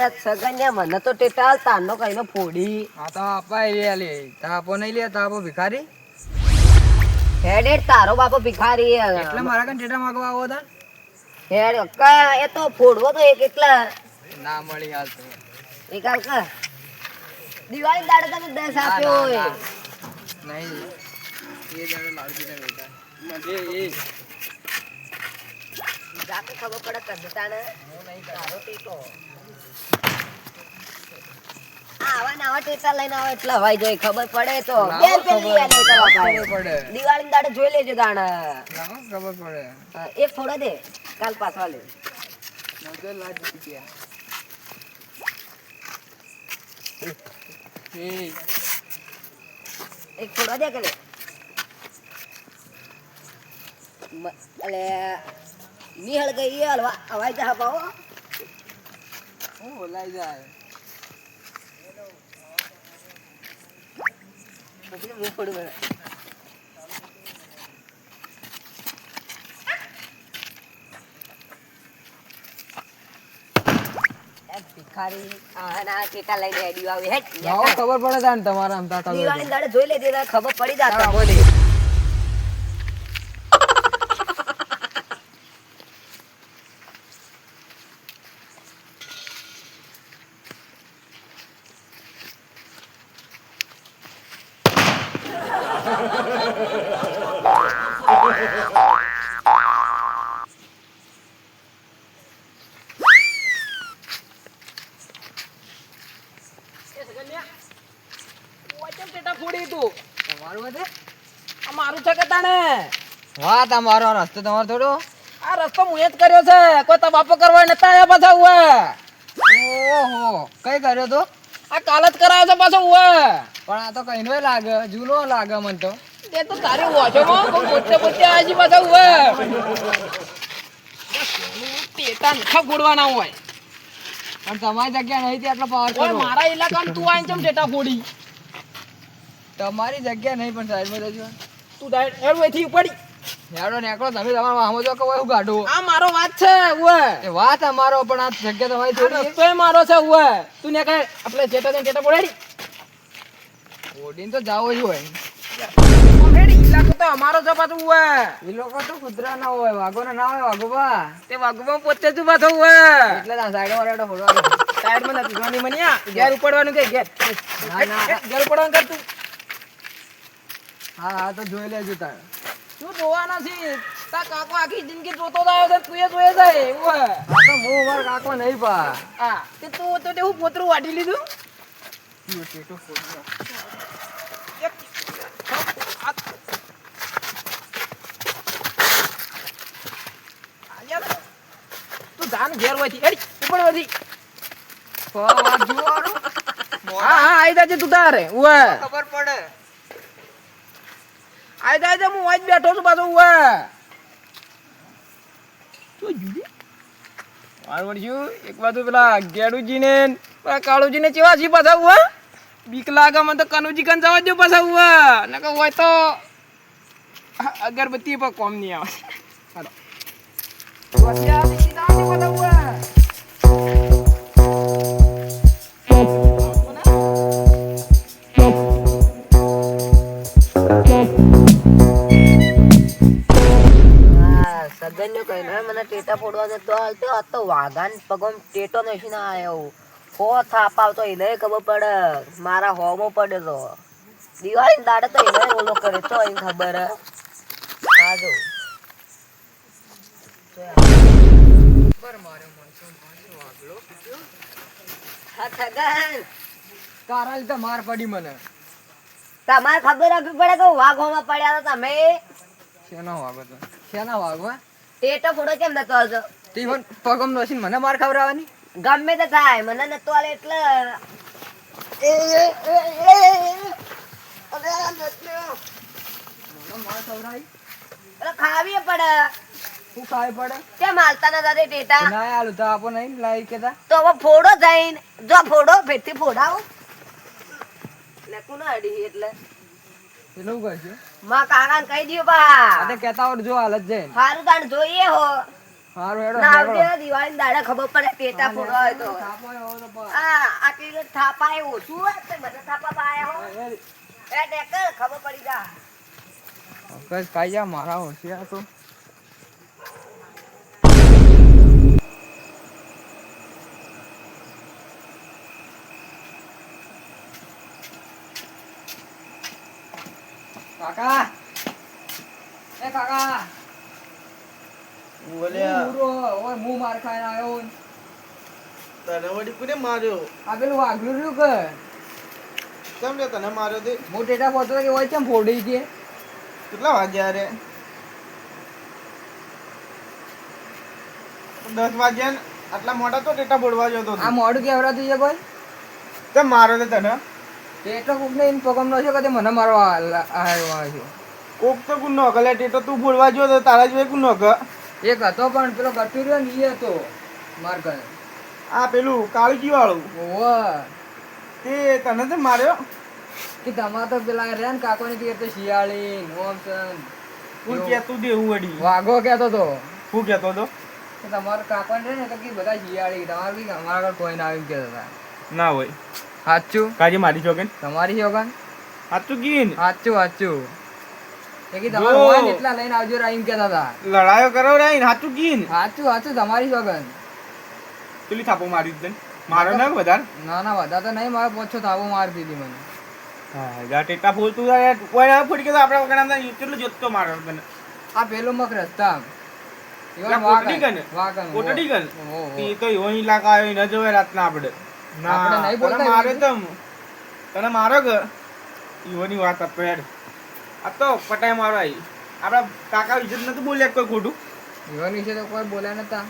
લે સગન્યા મને તો ટેટાલ તારનો કઈનો ફોડી. આ તો અપાય રે લે તાપો નહીં લે તાપો ભિખારી. હેડ હેડ તારો બાપો ભિખારી. એટલે મારા કન ટેટા માંગવા આવો તા હેડ કા એ તો ફોડવો તો એક એકલા ના મળી હાલ તો. એક હાલ કા દિવાળી દાડે તમે દસ આપ્યો હોય. નહીં. એ જાણે લાડુ પીતા બેટા એ એ. જાતે ખબર પડે કદતાને તારો ટેટો આવા નવા ટેટા લઈને આવે એટલે હવાઈ જાય ખબર પડે તો. બે રૂપિયા લઈ આલે તારા ખબર બાપાએ. પડે. દિવાળી દાડે જોઈ લેજો દાડે. ખબર પડે. હા, એક ફોડો દે. કાલ પાછવા લે નજર લાજ પીતી એક ફોડો દે કે અલે નિહળ ગઈ હલવા હવાઈ જા પાવો હું. જાય પછી હું ફોડું મને એ ભિખારી આના ટેટા લઈને હેડી આવે હેડ લાવો ખબર પડે તમારા ખબર પડી જાતા. મારું છે કે તાણે વાહ તમારો આ રસ્તો તમારો થોડો. આ રસ્તો હું જ કર્યો છે. કોઈ તો બાપો કરવા નતા આવ્યા પાછા ઓહો કઈ કર્યો તો? આ કાલ જ કરાયો છે પાછો ઉવે. પણ આ તો કઈનો લાગે જૂનો લાગે મને તો. તે તો તારી ઓછો માં પોતે પોતે આજી પાછા ઉવે. ટેટા નખા ગોડવાના હોય. પણ તમારી જગ્યા નહીં આટલો પાવર ઓય કરો મારા ઇલાકામાં તું આઈને ચમ ટેટા ફોડી? તમારી જગ્યા નહીં પણ સાહેબ તું ડાયરેક્ટ એરવેથી એથી પડી હેડો નીકળો તમે તમારા વાહમાં કે હું ગાઢું આ મારો વાત છે ઉવે. એ વાત અમારો પણ આ જગ્યા તમારી થોડી. રસ્તોય મારો છે ઉવે. તું ને કઈ આપણે જેટા જઈને ટેટા ફોડાડી ઓડીને તો જાવો જ હોય. તો અમારો છે પાછું ઉવે. એ લોકો તો કૂતરા ના હોય વાઘો ના હોય વાઘોબા. તે વાગમાં પોતે જ એટલે ના સાઈડ ફોડવા નથી જોવાની મનિયા ઘેર ઉપડવાનું કે ઘેર. ના, ના. ઘેર ઉપડવાનું કર તું. હા હા તો જોઈ લેજો તાર. શું જોવા નથી તા કાકો આખી જિંદગી જોતો આવ્યો છે તું એ જોયે જાય એવું હે. આ તો હું મારા કાકો નહીં પા હા તે તું તો તે હું પોતરું વાટી લીધું? તું. ધાન જાન હોય ઉપર વધી. હા હા આઈ જાજે તું તારે. ઉવે. ખબર પડે. આઈ જાજે હું આજ બેઠો છું પાછો ઉવે. શું જુદી મારું વળ્યું એક બાજુ પેલા ગેડુજી ને કાળુજી ને ચેવા છી પાછા ઉવા? બીક લાગે મને તો કનુજી કન જવા દો પાછા ઉવા. નકર હોય તો અગરબત્તી પર કોમ નહીં આવે. હાલો. સગનનો કહીને મને ટેટા ફોડવાનો તો હાલતો આ તો વાઘાન પગમ ટેટો નથી ના આવ્યો હો થાપ આવતો એને ખબર પડે. મારા હોમો પડે તો. દિવાળી દાડે તો એને ઓલો કરે તો એને ખબર. હે. હા જો તારા લીધે માર પડી મને. તમારે ખબર રાખવી પડે કે વાઘોમાં પડ્યા હતા તમે? શેનો વાઘો તો શેના વાગવા ટેટો ફોડો કેમ નતો આવતો. તી પણ પગમ નોસીને મને માર ખવડાવવાની? ગમે તે થાય મને નતો આલે એટલે એ, એ, એ. અરે, નતો. મને માર ખવડાવી અરે, ખાવી પડે? ખાવી પડે કેમ હાલતા નતા તે ટેટા? ના આલુ તો આપો નહીં લાઈ કેતા તો. હવે ફોડો થઈને જો ફોડો ફેરથી ફોડાવો. એટલે કોના અડી એટલે. એટલું કરશે માં કાકાને કહી દ્યો બા. અરે કેતા આવડ જો હાલત જઈને હારું તાણ જોઈએ હો. હારું હેડો ના હેડો. દિવાળી દાડા ખબર પડે પેટા ફોડવા હોય તો. થાપાય હોય. આ આટલી થાપા એ ઓછું હોય તો બધા થાપા પાયા હો. એ, એ ખબર પડી જા. કઈ કાઈ જા મારા હોશિયાર તો. કાકા. એ કાકા. ઓય મું માર ખાઈને આવ્યો ને. તને વળી કોને માર્યો? આ પેલું વાઘલું રહ્યું કે? કેમ રે તને માર્યો તે? હું ટેટા પહોંચતો કે ઓય ચમ ફોડી છે કેટલા વાગ્યા રે? દસ વાગ્યા ને? આટલા મોટા તો ટેટા બોલવા જતો આ મોઢું કેવડાતું છે કોઈ? કેમ મારો તે તને? ટેટો કોક એમ પગમ નો છે કે તે મને મારવા આવ્યો આવ્યો કોક તો કુન નો કલે ટેટો તું બોલવા જો તો તારા જોઈ કુન નો ક એક હતો પણ પેલો ગટુ રહ્યો ને એ હતો માર ઘરે. આ પેલું કાળજી વાળું ઓવે તે તને તો માર્યો? કે તમાર તો પેલા રે ને કાકો ને કે શિયાળી નોમસન હું કેતું દેવું વડી વાઘો કેતો તો. હું કેતો તો? કે તમારો કાકો ને ને તો કે બધા શિયાળી તમારે બી અમારા કોઈ ના આવ્યું કેતા ના હોય. સાચું કાજી મારી છો તમારી શોગન સાચું કીન સાચું સાચું એ એટલા લઈને આવજો રાઈમ કેતા હતા. લડાયો કરો રાઈન સાચું કીન સાચું સાચું તમારી શોગન પેલી થાપો મારી જ મારો ના વધાર? ના ના વધાર તો નહીં મારે પોછો થાપો મારી દીધી મને. હા જા ટેટા બોલતું યાર. કોઈ ના ફૂટી કે આપણા વગર કેટલો જોતો મારો મને. આ પેલો મક રસ્તા. કોટડી? વાગન કોટડી? ઓહો. ઈ તો એવો ઇલાકા ન જોવે રાતના આપણે. આપણે નહીં બોલતા મારે એવી તને મારો કે ઈવોની વાત આપે આ તો પટાઈ મારો આવી આપણા કાકા ઇજ્જત નતું બોલ્યા કોઈ ખોટું? ઈવન વિશે તો કોઈ બોલ્યા નતા.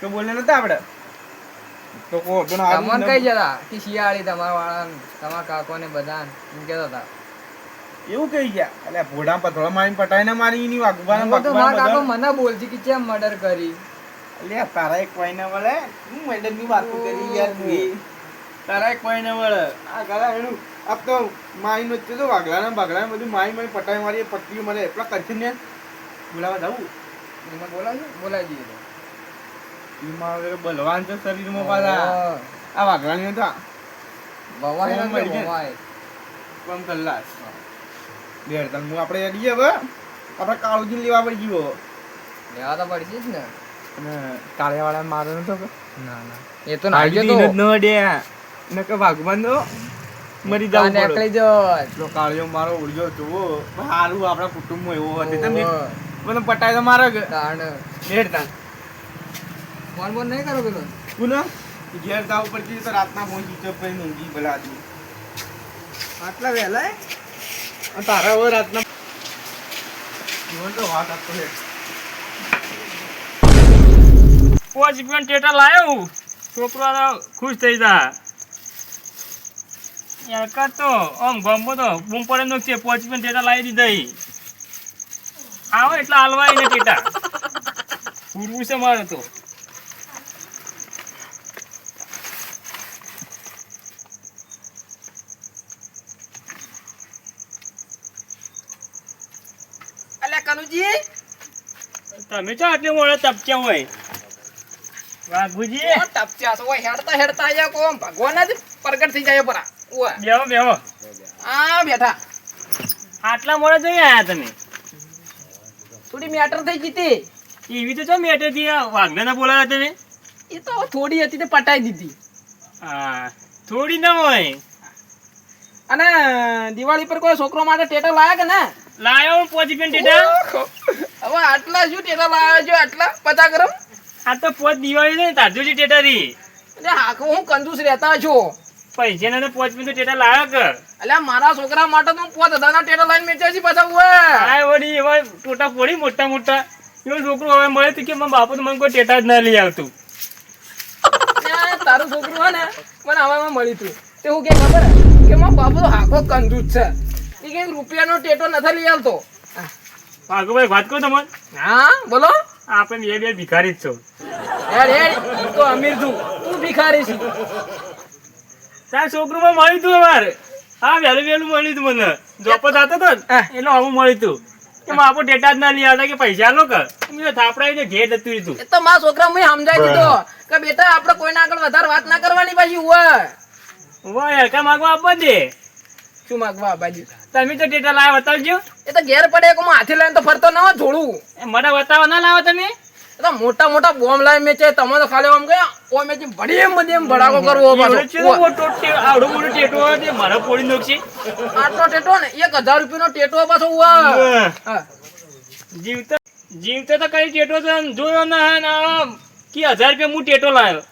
તો બોલ્યા નતા આપણે તો કો તો તમને કઈ જતા કે શિયાળી તમારા વાળા તમારા કાકો ને બધા એમ કેતા હતા. એવું કહી ગયા? એટલે ભોડા મારીને પટાઈને મારી ઈની વાગવાના કાકો મને બોલતી કે કેમ મર્ડર કરી? લે તારા એક કોઈને વળે? હું મેડમની વાત કરી યાર તું તારા એક કોઈને વળે. આ ગાલા એનું આપ તો માઈ નો તો વાગલા ને બાગલા ને બધું માઈ મારી પટાઈ મારી પટ્ટીઓ મારે. એટલા કરશે ને? બોલાવા જાવું એને બોલાવજો બોલાવી દઈએ એમાં હવે બલવાન છે શરીરમાં પાછા. આ વાગલા ને તો ઓમ નથી, મરી ગયા. કલાસ બેર તન આપણે અડીએ હવે. આપણે કાળુજી લેવા પડી ગયો લેવા તો પડશે જ ને. અને કાળિયા વાળા મારો નતો કે? ના ના. એ તો નાખજો તો ન ડે ને કે ભગવાન તો મરી જાવ નીકળી. જો કાળિયો મારો ઉડ્યો જોવો સારું આપણા કુટુંબમાં એવો હતો. તમે મને પટાય તો મારો કે. તાણ. નેડ તાણ ફોન બોન નહીં કરો પેલો. પુનઃ ઘેર જાવ પડતી તો રાતના પહોંચી ચપ કરીને ઊંઘી ભલા આદમી આટલા વહેલા તારા હવે રાતના. જીવન તો વાત આપતો છે. પોચ રૂપિયા ટેટા લાયો. છોકરો તો ખુશ થઈ જા. યાર તો. આમ ગમો તો બૂમ પડે નો છે પાંચ રૂપિયા ટેટા લાવી દીધા આવો એટલે હાલવાય ને ટેટા. પૂરવું છે મારે તો. અલ્યા કનુજી? તમે ચો આટલી મોડે તપક્યા હોય? વાઘુજી. ટપચ્યા છો હેડતા હેડતા આયા કોમ. ભગવાન જ પ્રગટ થઈ જાય પરા. બેહો બેહો. આ બેઠા. આટલા મોડે જઈ આયા તમે? થોડી મેટર થઈ જીતી એવી તો ચો મેટે થી વાઘને બોલાવ્યા તમે? એ તો થોડી હતી તે પટાઈ દીધી. હા થોડી ના હોય. અને દિવાળી પર કોઈ છોકરો માટે ટેટા લાયા કે ના? લાયો પોચ પેન ટેટા. હવે આટલા શું ટેટા લાયા છો? આટલા? પચા ગરમ? આ તો પોચ દિવાળી ને તાજુજી ટેટા રી એટલે હાકો હું કંજૂસ રહેતા છો. પૈસા ને પોચ મિનિટ ટેટા લાવ્યો કે એટલે મારા છોકરા માટે તો પોત હજારના ટેટા લાઈન મેચ્યા છે પાછા ઉવે. આ વડી એવા ટોટા ફોડી મોટા મોટા. એવો છોકરો હવે મળે તો કે મારા બાપુ તો મને કોઈ ટેટા જ ના લઈ આવતું. તારું છોકરું હે ને મને હવે મળ્યું તું. તે હું કે ખબર કે મારો બાપુ તો હાકો કંજૂસ છે. એ કે રૂપિયાનો ટેટો નથી લઈ આવતો. ભાગુભાઈ વાત કહું તમને હા બોલો. આપણે બે બે ભિખારી જ છો. યાર હું તો અમીર છું. તું ભિખારી છું. તાર છોકરું માં મળ્યું તું અમારે? હા વહેલું વહેલું મળ્યું તું મને. જોપો થતો હતો ને, હા. એટલે આવું મળ્યું તું. કે બાપુ ડેટા જ ના લઈ આવતા કે પૈસા લો કે મેં થાપડાવીને ઘેર જતું રહ્યું એ તો મારા છોકરા મેં સમજાવી દીધો કે બેટા આપણે કોઈના આગળ વધારે વાત ના કરવાની પાછી હોય હોય હરકા માગવા આપવા દે. શું માગવા બાજુ તમે તો ડેટા લાવ્યા બતાવજો. એ તો ઘેર પડે એક હાથે લઈને તો ફરતો ના થોડું એ મને બતાવો ના લાવો તમે? તો મોટા મોટા બોમ્બ લાવી મેચે તમે તો ખાલી આમ ગયા ઓ મેચ ભડી એમ બધી એમ ભડાકો કરવો તો પાછો આવડો મોટો ટેટો તે મારા પોડી નાખશે આટલો ટેટો ને એક હજાર રૂપિયાનો ટેટો પાછો ઉવા. જીવતા જીવતા તો કઈ ટેટો છે જોયો ના ને કે હજાર રૂપિયા હું ટેટો લાવ્યો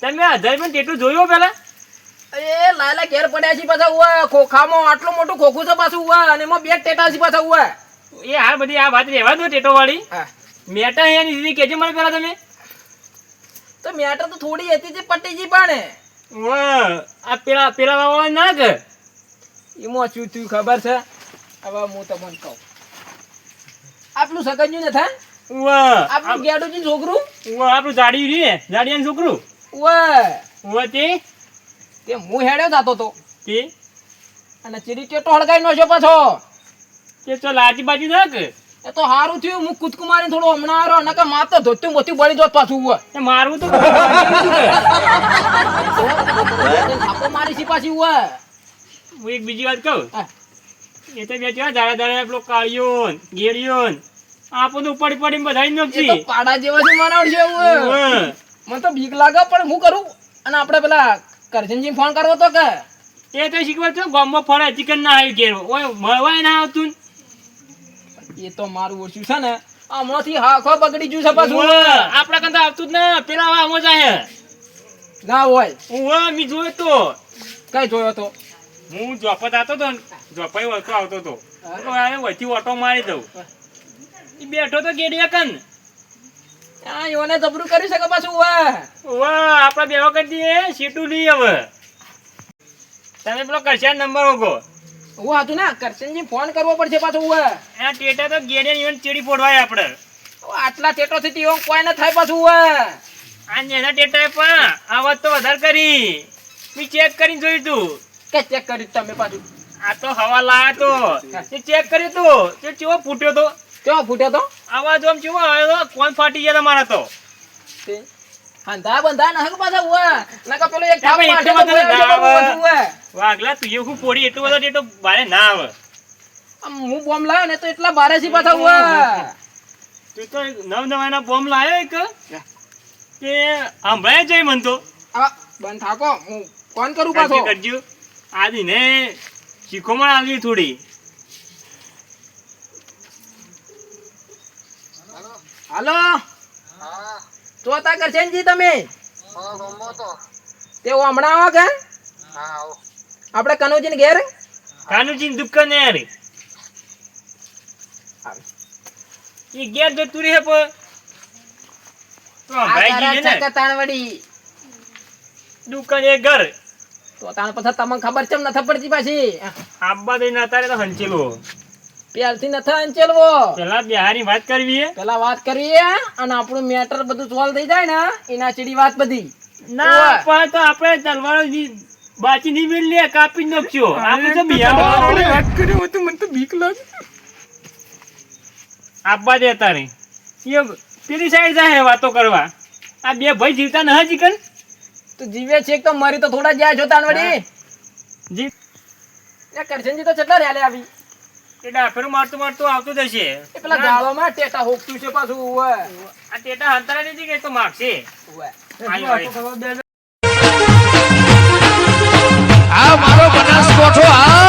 તમે હજાર રૂપિયા ટેટો જોયો પેલા? એ લાયલા ઘેર પડ્યા છે પાછા ઉવા. ખોખામાં આટલું મોટું ખોખું છે પાછું ઉવા અને એમાં બે ટેટા છે પાછા ઉવા. એ હા બધી આ વાત રહેવા દો ટેટો વાળી હા. મેટા અહીંયા ની દીદી કેજે મને પેલા તમે. તો મેટર તો થોડી હતી જે પટીજી પણ. આ પેલા પેલા વાળા ના કે? એમાં શું થયું ખબર છે? હવે હું તમને કહું. આપણું સગન્યું ને વાહ આપણું ગેડુજી છોકરું? આપણું જાડી રહ્યું ને? જાડિયાનું છોકરું? વાહ તે તે હું હેડ્યો થતો તો. કે? અને ચીરી ટેટો હળગાઈ નો છે પાછો. કે તો લાજી બાજુ ના કે એ તો હારું થયું હું કુદકુ મારી થોડો હમણાં આવ્યો નકર માર તો ધોતું મોતી બળી જોત પાછું ઉવા. એ મારવું તો હું થાપો મારી છે પાછી ઉવા? એક બીજી વાત કહું? હા. એ તો બે કેવા દાડા દાડા પેલો કાળિયો ને, ગેડિયો ને, આપણને ઉપાડી પાડીને બધાઈ એ તો પાડા જેવા છે માનવ છે મને તો બીક લાગે પણ હું કરું? અને આપણે પેલા કરજનજી ફોન કરવો તો કે. એ તો શીખવા છો ગામમાં ફરે ચિકન ના આવી ઘેર. ઓય મળવાય ના આવતું. એ તો મારું ઓછું છે ને હમણાંથી હાખો બગડી ગયું છે પાછું. આપણા કરતા આવતું જ ને પેલા આમ જ આહે. ના હોય. હું મી જોયો તો. કઈ જોયો તો? હું જોપત આવતો તો જોપાઈ વળતો આવતો તો. તો વચ્ચે ઓટો મારી દઉં. બેઠો તો ગેડિયા કન આ યોને જબરું કરી શકે પાછું વાહ વાહ આપણે બેવા કરી દઈએ સીટું લઈ હવે. તમે પેલો કરશન નંબર ઓગો હું હતું ને કરશનજી ફોન કરવો પડશે પાછું વાહ આ ટેટા તો ગેડિયા ઇવન ચીડી ફોડવાય આપણે આટલા ટેટો થી તીવો કોઈ ના થાય પાછું વાહ આ નેના ટેટા પણ આ વાત તો વધારે કરી. મેં ચેક કરીને જોયું તું. કે ચેક કરી તમે પાછું? આ તો હવા લાયા તો તે ચેક કર્યું તું. તે ચેવો ફૂટ્યો તો? કેવો ફૂટ્યો તો? આવાજ આમ ચેવો આવ્યો કોણ ફાટી ગયા તમારા તો? હંધા બંધા ના હક પાછા વાહ નકા પેલો એક થાપ માથે એટલું તો બધું બોલાવ્યો છે ના પાછું વાહ. વાગલા તું એવું પોડી એટલું બધો ટેટો બારે ના આવે. હું બોમ્બ લાવ્યો ને તો એટલા બારે પાછા વાહ તું તો નવ નવાના બોમ્બ લાવ્યો એક? કે હંભળાય જઈ મન તો. બંધ થાકો. હું ફોન કરું પાછો. કરજો. આદિ ને શીખોમણ આવી થોડી. હાલો? જોતા કરશનજી તમે? તે. હમણાં આવો કે આપણે કનુજી ઘેર? કાનુજી દુકાને યાર એ ઘેર જતું રહે પણ. દુકાન એ ઘર. તો તાણ પછી તમને ખબર છે નથી પડતી પાછી? આબ્બા દઈને અત્યારે તો હંચેલો. પ્યારથી નથી અંચેલવો પેલા બિહારી વાત કરવી હે? પેલા વાત કરીએ અને આપણું મેટર બધું સોલ્વ થઈ જાય ને એના ચીડી વાત બધી. ના પણ તો આપણે તલવારો બાચી ની વેલ લે કાપી નાખજો. આપણે તો બિહારી વાત કરી તો મને તો બીક લાગે. આપવા દે તારે. એ પેલી સાઈડ જાય વાતો કરવા. આ બે ભાઈ જીવતા ન હજી કન? તું જીવે છે તો મરી તો થોડા જાય છો તાણ વળી જી. એ કરશનજી તો કેટલા રેલે આવી? એ ડાફેરું મારતું મારતું આવતું જશે એ પેલા ગાળોમાં ટેટા હોકતું છે પાછું. આ ટેટા હંતારા નથી કે તો બે આ મારો બનાસકોઠો આ